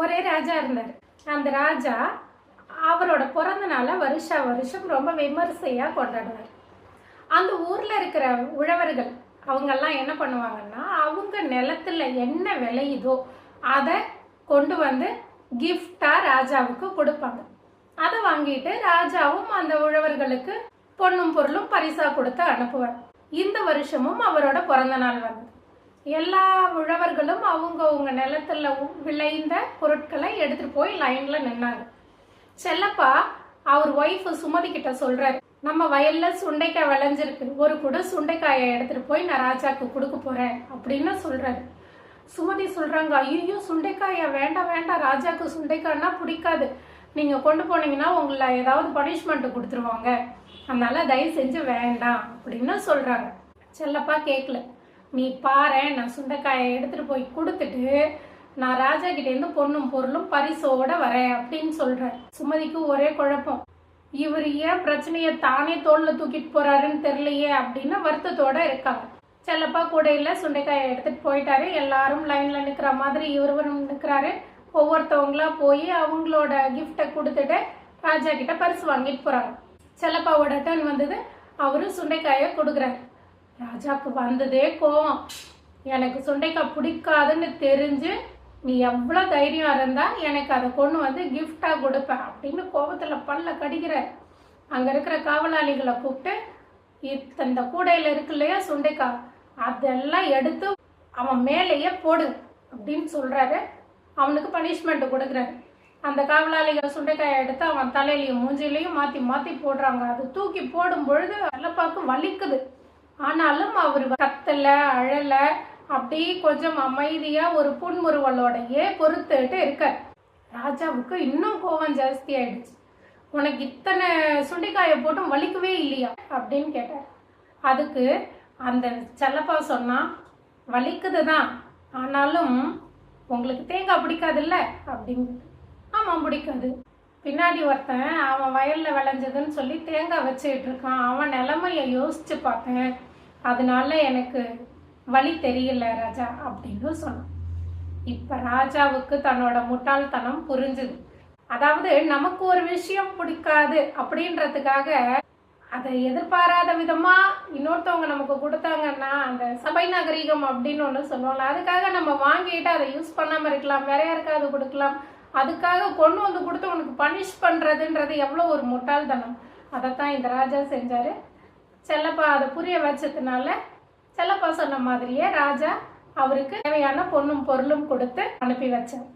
ஒரே ராஜா இருந்தார். அந்த ராஜா அவரோட பிறந்த நாளை வருஷா வருஷம் ரொம்ப விமரிசையாக கொண்டாடுவார். அந்த ஊரில் இருக்கிற உழவர்கள் அவங்கெல்லாம் என்ன பண்ணுவாங்கன்னா அவங்க நிலத்துல என்ன விளையுதோ அதை கொண்டு வந்து கிஃப்டாக ராஜாவுக்கு கொடுப்பாங்க. அதை வாங்கிட்டு ராஜாவும் அந்த உழவர்களுக்கு பொண்ணும் பொருளும் பரிசா கொடுத்து அனுப்புவார். இந்த வருஷமும் அவரோட பிறந்த நாள் வந்தது எல்லா உழவர்களும் அவங்க அவங்க நிலத்துல விளைந்த பொருட்களை எடுத்துட்டு போய் லைன்ல நின்னாங்க. செல்லப்பா அவர் ஒய்ஃப் சுமதி கிட்ட சொல்றாரு நம்ம வயல்ல சுண்டைக்காய் விளைஞ்சிருக்கு ஒரு கூட சுண்டைக்காயை எடுத்துட்டு போய் நான் ராஜாக்கு கொடுக்க போறேன் அப்படின்னு சொல்றாரு. சுமதி சொல்றாங்க ஐயோ சுண்டைக்காயா வேண்டாம் வேண்டாம் ராஜாக்கு சுண்டைக்காய்னா பிடிக்காது. நீங்க கொண்டு போனீங்கன்னா உங்களை ஏதாவது பனிஷ்மெண்ட் கொடுத்துருவாங்க. அதனால தயவு செஞ்சு வேண்டாம் அப்படின்னு சொல்றாங்க. செல்லப்பா கேட்கல நீ பாரு நான் சுண்டைக்காயை எடுத்துட்டு போய் கொடுத்துட்டு நான் ராஜா கிட்ட இருந்து பொண்ணும் பொருளும் பரிசோட வரேன் அப்படின்னு சொல்றேன் சுமதிக்கு ஒரே குழப்பம். இவர் ஏன் பிரச்சனையை தானே தோல்ல தூக்கிட்டு போறாருன்னு தெரியலையே அப்படின்னு வருத்தத்தோட இருக்காங்க. செல்லப்பா கூடையில் சுண்டைக்காயை எடுத்துட்டு போயிட்டாரு. எல்லாரும் லைன்ல நிக்கிற மாதிரி இவரும் நிக்கிறாரு. ஒவ்வொருத்தவங்களா போய் அவங்களோட கிஃப்டை கொடுத்துட்டு ராஜா கிட்ட பரிசு வாங்கிட்டு போறாங்க. செல்லப்பாவோட டர்ன் வந்தது. அவரு சுண்டைக்காயை கொடுக்குறாரு. ராஜாவுக்கு வந்ததே கோவம். எனக்கு சுண்டைக்காய் பிடிக்காதுன்னு தெரிஞ்சு நீ எவ்வளோ தைரியம் இருந்தால் எனக்கு அதை கொண்டு வந்து கிஃப்டாக கொடுப்பேன் அப்படின்னு கோபத்தில் பல்ல கடிக்கிற. அங்கே இருக்கிற காவலாளிகளை கூப்பிட்டு இத்த- இந்த கூடையில் இருக்கு இல்லையா சுண்டைக்காய் அதெல்லாம் எடுத்து அவன் மேலேயே போடு அப்படின்னு சொல்கிறாரு அவனுக்கு பனிஷ்மெண்ட் கொடுக்குறாரு. அந்த காவலாளிகள் சுண்டைக்காயை எடுத்து அவன் தலையிலையும் மூஞ்சிலையும் மாற்றி மாற்றி போடுறாங்க. அது தூக்கி போடும் பொழுது வெள்ளப்பாக்கு வலிக்குது. ஆனாலும் அவர் கத்தல அழல அப்படியே கொஞ்சம் அமைதியா ஒரு புன்முறுவலோடையே பொறுத்துட்டு இருக்கார். ராஜாவுக்கு இன்னும் கோவம் ஜாஸ்தி ஆயிடுச்சு. உனக்கு இத்தனை சுண்டிக்காயை போட்டும் வலிக்கவே இல்லையா? அப்படின்னு கேட்டார். அதுக்கு அந்த செல்லப்பா சொன்னா வலிக்குது தான் ஆனாலும் உங்களுக்கு தேங்காய் பிடிக்காதுல்ல? அப்படின்னு ஆமாம் பிடிக்காது. பின்னாடி ஒருத்தன் அவன் வயல்ல விளைஞ்சதுன்னு சொல்லி தேங்காய் வச்சுக்கிட்டு இருக்கான். அவன் நிலமைய யோசிச்சு பார்த்தேன். அதனால எனக்கு வழி தெரியல ராஜா அப்படின்னு சொன்னான். இப்போ ராஜாவுக்கு தன்னோட முட்டாள்தனம் புரிஞ்சுது. அதாவது நமக்கு ஒரு விஷயம் பிடிக்காது அப்படின்றதுக்காக அதை எதிர்பாராத விதமா இன்னொருத்தவங்க நமக்கு கொடுத்தாங்கன்னா அந்த சபை நாகரிகம் அப்படின்னு ஒன்று சொல்லுவாங்க அதுக்காக நம்ம வாங்கிட்டு அதை யூஸ் பண்ணாம இருக்கலாம் வேற யாருக்காவது கொடுக்கலாம் அதுக்காக கொண்டு வந்து கொடுத்து உனக்கு பனிஷ் பண்றதுன்றது எவ்வளோ ஒரு முட்டாள்தனம். அதைத்தான் இந்த ராஜா செஞ்சாரு. செல்லப்பா அதை புரிய வச்சதுனால செல்லப்பா சொன்ன மாதிரியே ராஜா அவருக்கு தேவையான பொண்ணும் பொருளும் கொடுத்து அனுப்பி வச்சார்.